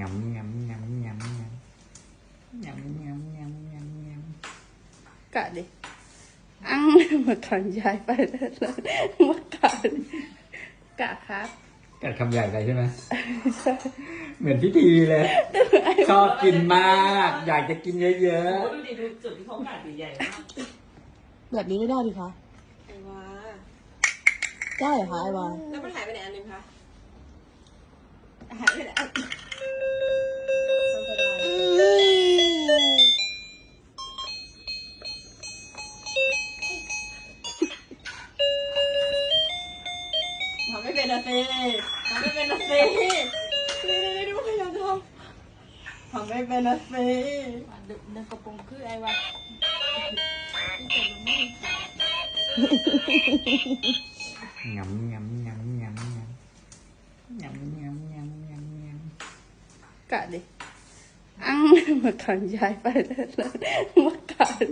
งำงำงำงำงำงำงำงำงำงำกะดิอังมาขันยายไปแล้วมากะดิกะครับกัดคำใหญ่ไปใช่ไหมเหมือนพิธีเลยชอบกินมาก อยากจะกินเยอะโอ้ดูดิดูจุดที่เขากัดใหญ่ๆมากแบบนี้ไม่ได้ดิคะไอ้วาได้เหรอคะไอวาแล้วมันหายไปไหนอันหนึงคะหายไปไหนอัน ไม่เป็นอะสิเดินกระโปรงคือไอ้วะงำงำงำงำงำงำงำงำงำงำกะดิอังมาขันยายไปแล้วมากะดิ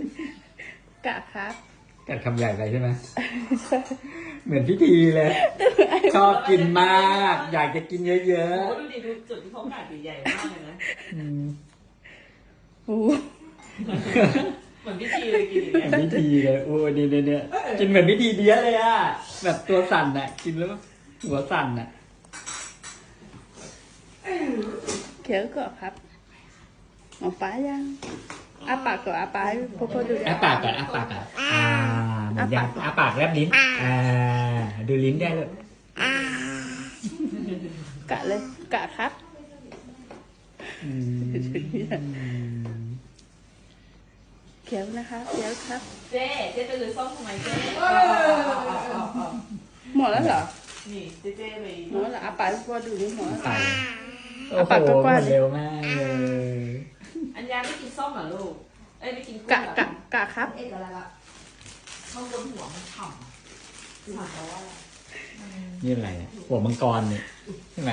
กะครับกัดคำใหญ่ไปใช่ไหมเหมือนพิธีเลย ชอบกินมาก อยากจะกินเยอะโอ้ดูดิดูจุดที่เขากัดใหญ่ๆมากเลยนะ ๆอืมโอ้เหมือนพิธีเลยกินอย่างเหมืเงี้อยนพิธีเลยโอ้เนี่ยเนี่ยเนี่ยกินเหมือนพิธีเดียเลยอะ แบบตัวสั่นอะ กินแล้วหัวสั่นอะ เขียวก่อนครับหมอป้ายังอาปากก่อนอาปากให้พ่อพ่อดูดิ อ้าปากก่อนอ้าปากก่อนอ่าเหมือนยังอ้าปากแลบลิ้น อ่า ดูลิ้นได้เลย กะเลย กะครับอืมเขียวนะคะเขียวครับ เจ๊เจ๊จะลือส้มทำไมเจ๊หมดแล้วเหรอ นี่เจ๊เจ๊ไปหมดแล้วเหรออาปากให้พ่อดูนี่หมดแล้วเหรไปอโอ้อ้าโหปากหกว้างมๆดเลยเร็วมากเลยอัญญาไม่กินส้มเหรอลูก เอ้ยไม่กินกุ้งกะเหรอกะกะครับ เอกอะไรละข้างบนหัวมันฉ่ำฉ่ำเพราะว่าอะไร นี่อะไรเนี่ยหัวมังกรเนี่ยใช่ไหม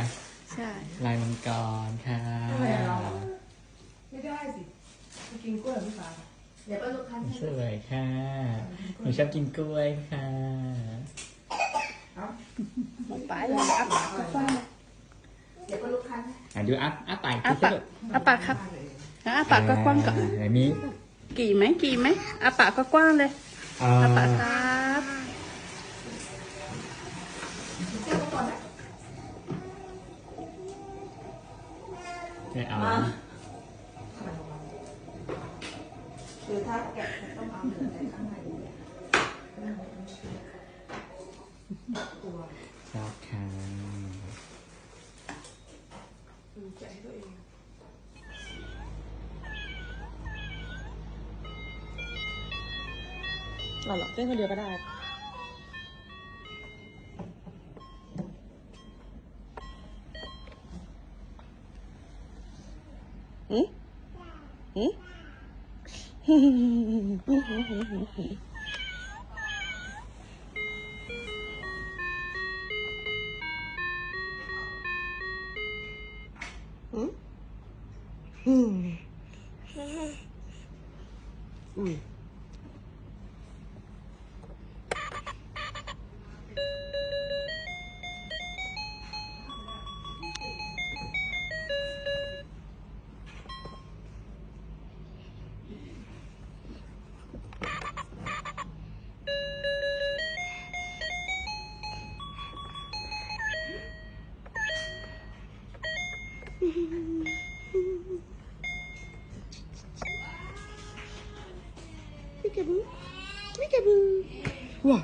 ใช่ลายมังกรค่ะไม่ได้สิไปกินกล้วยกับพี่ฟ้าเดี๋ยวไปลูกค้าสวยค่ะหนูชอบกินกล้วยค่ะหมอป้ายังอาปากกว้างๆเลยเดี๋ยวไปลูกค้าอะดูอัพอัพปากอาปากอาปากครับอาปากกว้างๆก่อนอันนี้กี่ไหมกี่ไหมอาปากกว้างๆเลยอ่าอาปากครั ไม่เอาคือถ้าแกะต้องเอาเหนือในข้างในชอบค่ะแกะให้ตัวเองอ๋อเหรอเต้นคนเดียวก็ได้ 嗯，嗯，嗯，嗯，嗯，嗯。 อืมอืมอืมอุ้ย Peekaboo. Peekaboo. Wow.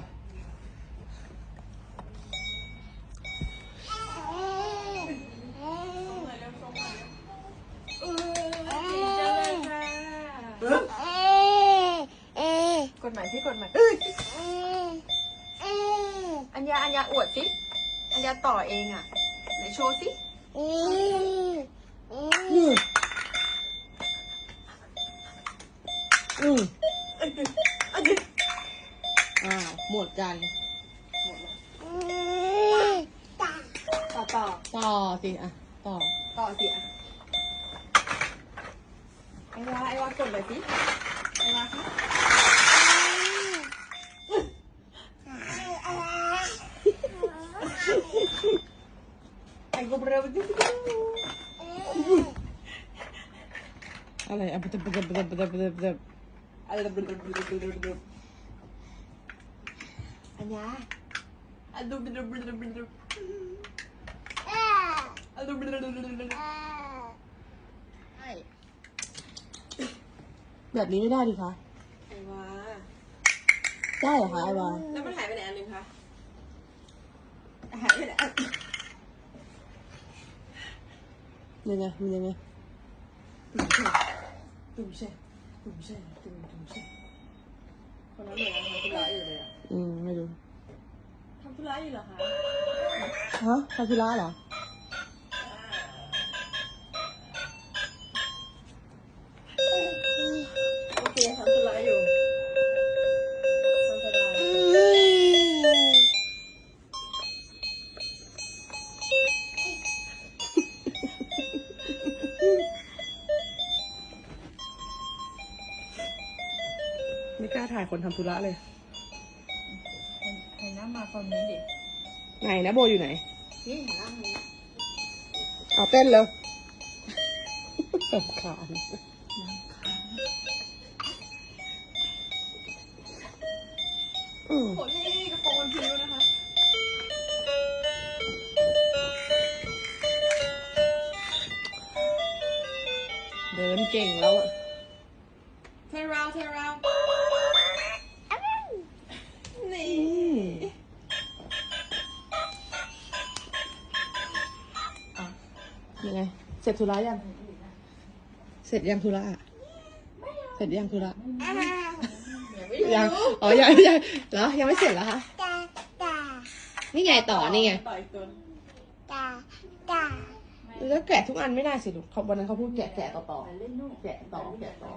กดหมายที่กดหมายอัญญาอัญญาอวดสิ อัญญาต่อเองอะ ไหนโชว์สิ Mm. Mm. อ้าวหมดกันต่อต่อต่อสิอะ ต่อ ต่อสิอะไอ้วาไอ้วากดเลยสิไอ้วาคะไอ้กบเร็วดิอะไรอะบึ๊บบึ๊บบึ๊บบึ๊บบึ๊บบึ๊บอะไรดุบดุบดุบดุบดุบดุบ อัญญาอะดุบดุบดุบดุบดุบอะดุบดุบดุบดุบดุบใช่แบบนี้ไม่ได้ดิคะไอ้วาได้เหรอคะไอวาแล้วมันหายไปไหนอันหนึงคะหายไปไหนอันยังไงมันยังไงตุ่มเช่ตุ่มเช่ตุ่มตุ่มเช่ คนนั้นเลยนะทำธุระอยู่เลยอะอืม ไม่รู้ทำธุระอยู่เหรอคะ ฮะคาพิล่าเหรอโอ ถ่ายคนทำธุระเลย เห็นหน้ามาคนนี้ดิไหนนะโบอยู่ไหน นี่เห็นหน้าคนนี้เอาเต้นเลยสำคาญอืม โหนี่กระโปรงมันพลิ้วนะคะ เดินเก่งแล้วอะ turn around turn around นี่ยังไง เสร็จธุระยัง เสร็จยังธุระอะเสร็จยังธุระยัง อ๋อ ยังยังเหรอ ยังไม่เสร็จเหรอคะ นี่ไงต่อ นี่ไงต่ออีกตัวแล้วแกะทุกอันไม่ได้สิลูกเขาวันนั้นเขาพูดแกะแกะต่อต่อแกะต่อแกะต่อ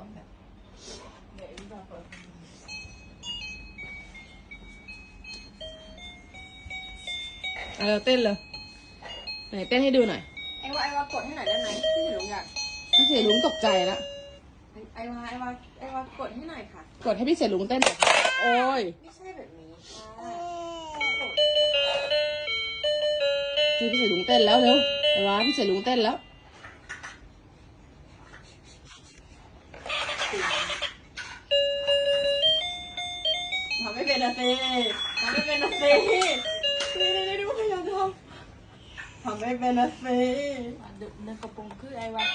เอาเต้นเลยไหนเต้นให้ดูหน่อยไอ้วาไอ้วากดให้หน่อยได้ไหมพี่หนูอยากพี่เสียลุงตกใจแล้วไอ้วาไอ้วาไอ้วากดให้หน่อยค่ะ กดให้พี่เสียลุงเต้นหน่อยค่ะโอ้ยไม่ใช่แบบนี้ค่ะนี่พี่เสียลุงเต้นแล้วเร็วไอ้วะพี่เสียลุงเต้นแล้วทำไม่เป็นนะสิทำไม่เป็นนะสิดูดูดูดูพยายามทำ ทำไม่เป็นนะสิดึกในกระโปรงคือไอ้วะ